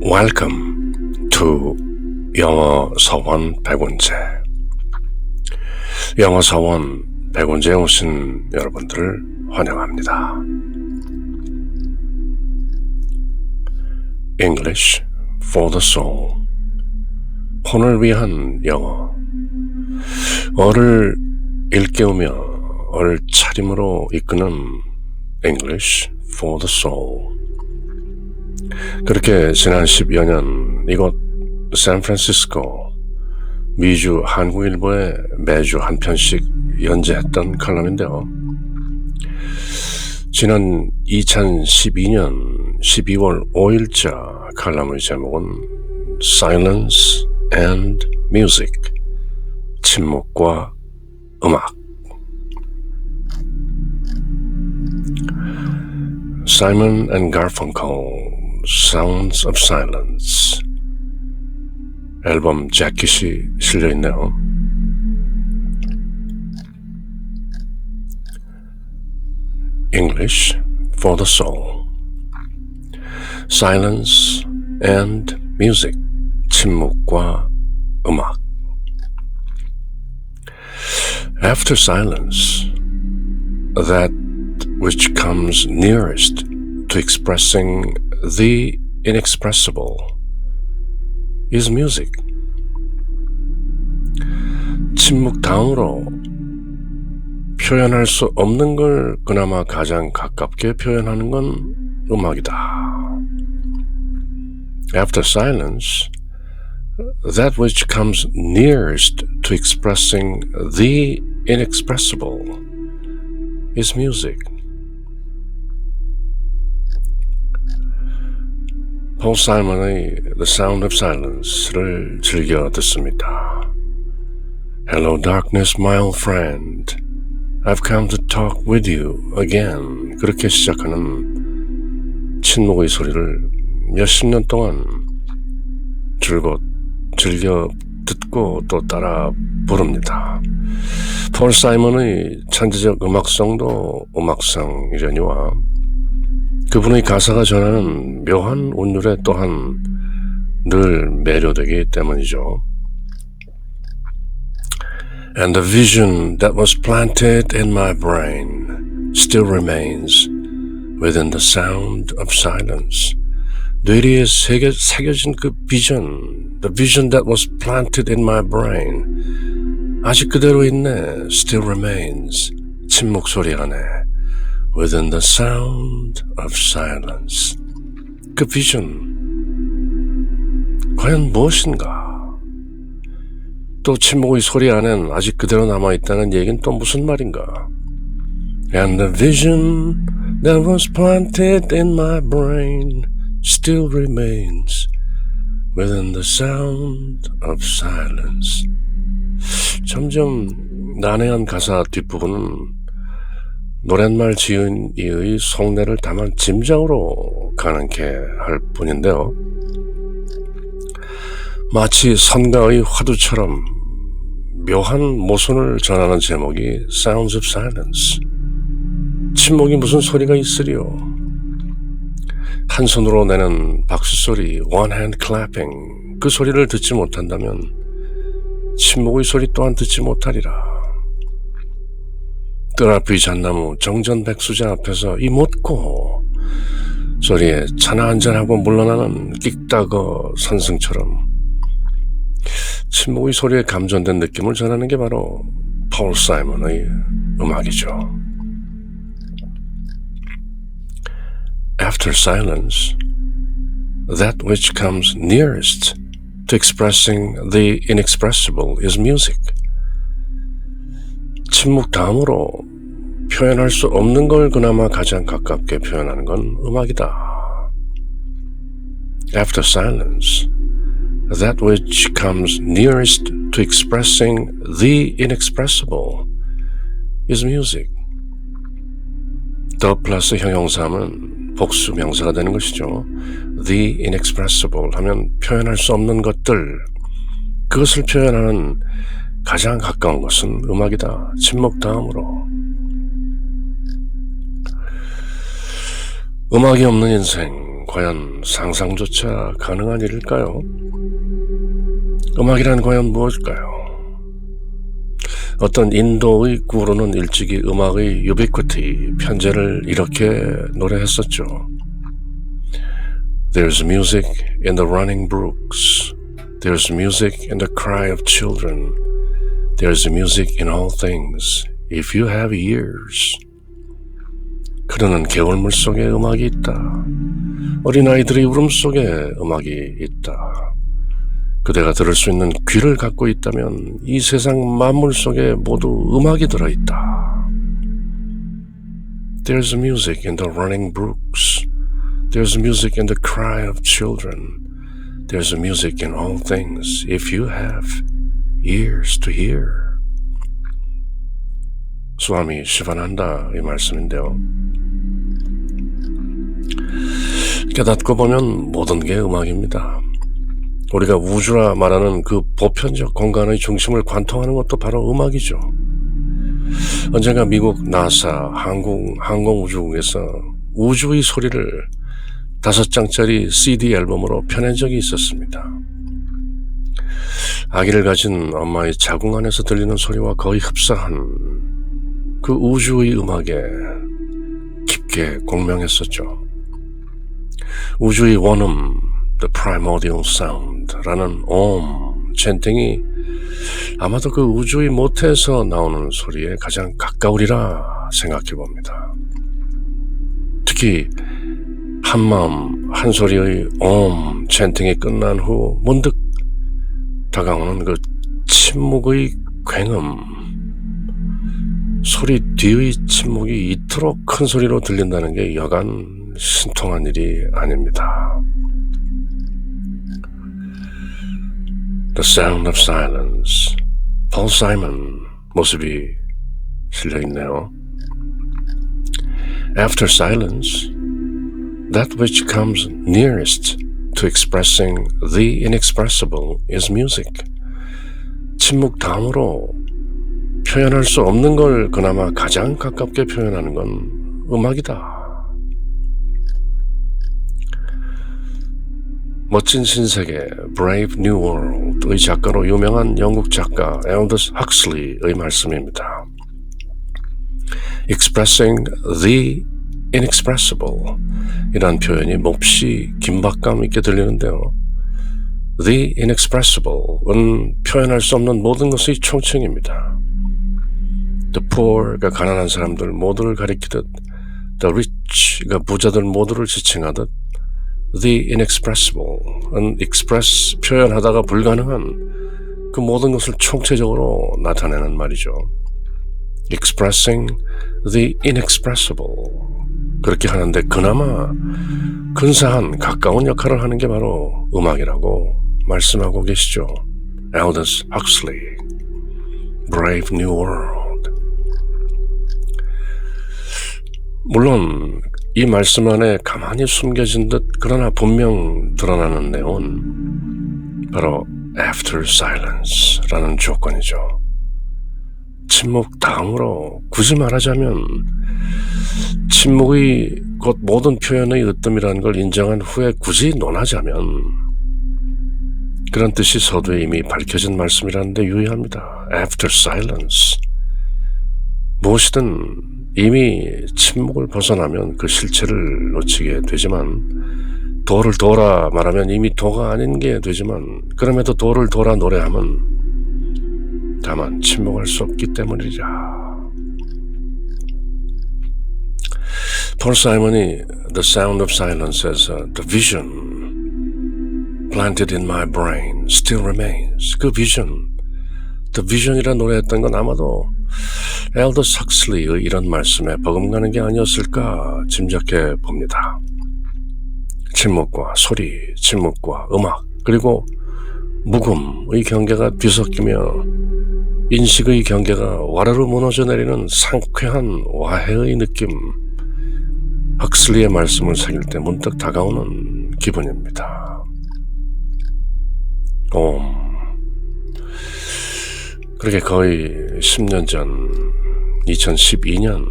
Welcome to 영어 서원 백운제. 영어 서원 백운제에 오신 여러분들을 환영합니다. English for the soul. 혼을 위한 영어. 어를 일깨우며 어를 차림으로 이끄는 English for the soul. 그렇게 지난 10여 년 이곳 샌프란시스코 미주 한국일보에 매주 한 편씩 연재했던 칼럼인데요. 지난 2012년 12월 5일자 칼럼의 제목은 Silence and Music 침묵과 음악 Simon and Garfunkel Sounds of Silence 앨범 재킷이 실려 있네요. English for the soul. Silence and music. 침묵과 음악. After silence, that which comes nearest to expressing the inexpressible is music. 침묵 다음으로 표현할 수 없는 걸 그나마 가장 가깝게 표현하는 건 음악이다. After silence, that which comes nearest to expressing the inexpressible is music. 폴 사이먼의 The Sound of Silence를 즐겨 듣습니다. Hello darkness, my old friend. I've come to talk with you again. 그렇게 시작하는 침묵의 소리를 몇십 년 동안 즐거, 즐겨 듣고 또 따라 부릅니다. 폴 사이먼의 천재적 음악성도 음악성이려니와 그분의 가사가 전하는 묘한 운율에 또한 늘 매료되기 때문이죠. And the vision that was planted in my brain still remains within the sound of silence. 뇌리에 새겨, 새겨진 그 비전, the vision that was planted in my brain, 아직 그대로 있네, still remains, 침묵 소리 안에, within the sound of silence. 그 비전, 과연 무엇인가? 또 침묵의 소리 안엔 아직 그대로 남아있다는 얘기는 또 무슨 말인가? And the vision that was planted in my brain still remains within the sound of silence. 점점 난해한 가사 뒷부분은 노랫말 지은이의 속내를 담은 짐작으로 가능케 할 뿐인데요. 마치 선가의 화두처럼 묘한 모순을 전하는 제목이 Sounds of Silence. 침묵이 무슨 소리가 있으리요? 한 손으로 내는 박수 소리, one hand clapping, 그 소리를 듣지 못한다면 침묵의 소리 또한 듣지 못하리라. 뜰 앞의 잣나무 정전백수자 앞에서 이 못고 소리에 차나 한잔하고 물러나는 끽다거 선승처럼 침묵의 소리에 감전된 느낌을 전하는 게 바로 폴 사이먼의 음악이죠. After silence, that which comes nearest to expressing the inexpressible is music. 침묵 다음으로 표현할 수 없는 걸 그나마 가장 가깝게 표현하는 건 음악이다. After silence, that which comes nearest to expressing the inexpressible is music. 더 플러스 형용사하면 복수 명사가 되는 것이죠. The inexpressible 하면 표현할 수 없는 것들, 그것을 표현하는 가장 가까운 것은 음악이다. 침묵 다음으로. 음악이 없는 인생, 과연 상상조차 가능한 일일까요? 음악이란 과연 무엇일까요? 어떤 인도의 구루는 일찍이 음악의 유비쿼티 편제를 이렇게 노래했었죠. There's music in the running brooks. There's music in the cry of children. There's music in all things. If you have ears. 그러는 개울물 속에 음악이 있다. 어린아이들의 울음 속에 음악이 있다. 그대가 들을 수 있는 귀를 갖고 있다면 이 세상 만물 속에 모두 음악이 들어있다. There's music in the running brooks. There's music in the cry of children. There's music in all things if you have ears to hear. 수아미 시반한다 이 말씀인데요. 깨닫고 보면 모든 게 음악입니다. 우리가 우주라 말하는 그 보편적 공간의 중심을 관통하는 것도 바로 음악이죠. 언젠가 미국 나사 항공 항공우주국에서 우주의 소리를 다섯 장짜리 CD 앨범으로 펴낸 적이 있었습니다. 아기를 가진 엄마의 자궁 안에서 들리는 소리와 거의 흡사한 그 우주의 음악에 깊게 공명했었죠. 우주의 원음, The Primordial Sound라는 옴, 젠탱이 아마도 그 우주의 모태에서 나오는 소리에 가장 가까우리라 생각해 봅니다. 특히 한마음 한소리의 옴 챈팅이 끝난 후 문득 다가오는 그 침묵의 굉음 소리 뒤의 침묵이 이토록 큰 소리로 들린다는 게 여간 신통한 일이 아닙니다. The Sound of Silence 폴 사이먼 모습이 실려 있네요. After silence That which comes nearest to expressing the inexpressible is music. 침묵 다음으로 표현할 수 없는 걸 그나마 가장 가깝게 표현하는 건 음악이다. 멋진 신세계 Brave New World의 작가로 유명한 영국 작가 엘더스 학슬리의 말씀입니다. Expressing the inexpressible 이란 표현이 몹시 긴박감 있게 들리는데요. The inexpressible은 표현할 수 없는 모든 것의 총칭입니다. The poor가 가난한 사람들 모두를 가리키듯 The rich가 부자들 모두를 지칭하듯 The inexpressible은 express 표현하다가 불가능한 그 모든 것을 총체적으로 나타내는 말이죠. Expressing the inexpressible 그렇게 하는데 그나마 근사한 가까운 역할을 하는 게 바로 음악이라고 말씀하고 계시죠. Aldous Huxley, Brave New World. 물론 이 말씀 안에 가만히 숨겨진 듯 그러나 분명 드러나는 내용은 바로 After Silence라는 조건이죠. 침묵 다음으로 굳이 말하자면 침묵의 곧 모든 표현의 으뜸이라는 걸 인정한 후에 굳이 논하자면 그런 뜻이 서두에 이미 밝혀진 말씀이라는데 유의합니다. After silence. 무엇이든 이미 침묵을 벗어나면 그 실체를 놓치게 되지만 도를 돌아 말하면 이미 도가 아닌 게 되지만 그럼에도 도를 돌아 노래하면 다만 침묵할 수 없기 때문이라. 폴 사이먼이 The Sound of Silence에서 The Vision planted in my brain still remains. 그 비전, The Vision이라 노래했던 건 아마도 엘더 삭슬리의 이런 말씀에 버금가는 게 아니었을까 짐작해 봅니다. 침묵과 소리, 침묵과 음악, 그리고 묵음의 경계가 뒤섞이며 인식의 경계가 와르르 무너져 내리는 상쾌한 와해의 느낌, 헉슬리의 말씀을 새길 때 문득 다가오는 기분입니다. 옴. 그렇게 거의 10년 전 2012년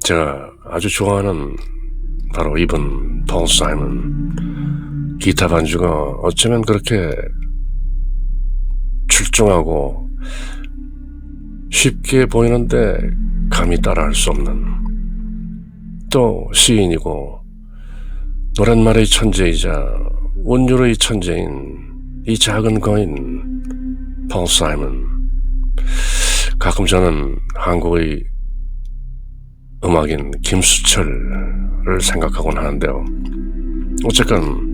제가 아주 좋아하는 바로 이분 폴 사이먼. 기타 반주가 어쩌면 그렇게 출중하고 쉽게 보이는데 감히 따라할 수 없는 또 시인이고 노랫말의 천재이자 운율의 천재인 이 작은 거인 폴 사이먼 가끔 저는 한국의 음악인 김수철을 생각하곤 하는데요. 어쨌건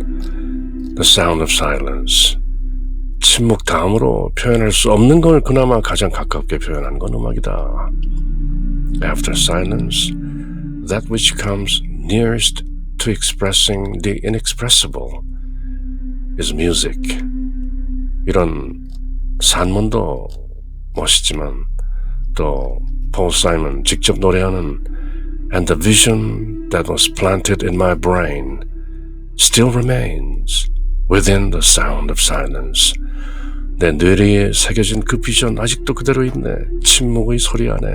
The Sound of Silence 침묵 다음으로 표현할 수 없는 걸 그나마 가장 가깝게 표현한 건 음악이다. After silence, that which comes nearest to expressing the inexpressible is music. 이런 산문도 멋있지만 또 폴 사이먼 직접 노래하는 And the vision that was planted in my brain still remains within the sound of silence. 내 뇌리에 새겨진 그 비전 아직도 그대로 있네. 침묵의 소리 안에.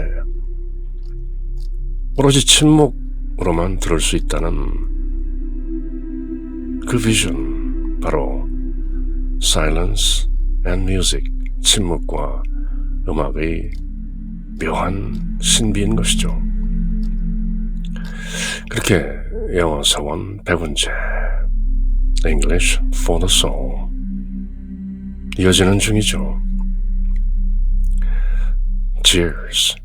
오로지 침묵으로만 들을 수 있다는 그 비전 바로 silence and music 침묵과 음악의 묘한 신비인 것이죠. 그렇게 영어 사원 백운재 English for the soul 이어지는 중이죠. Cheers.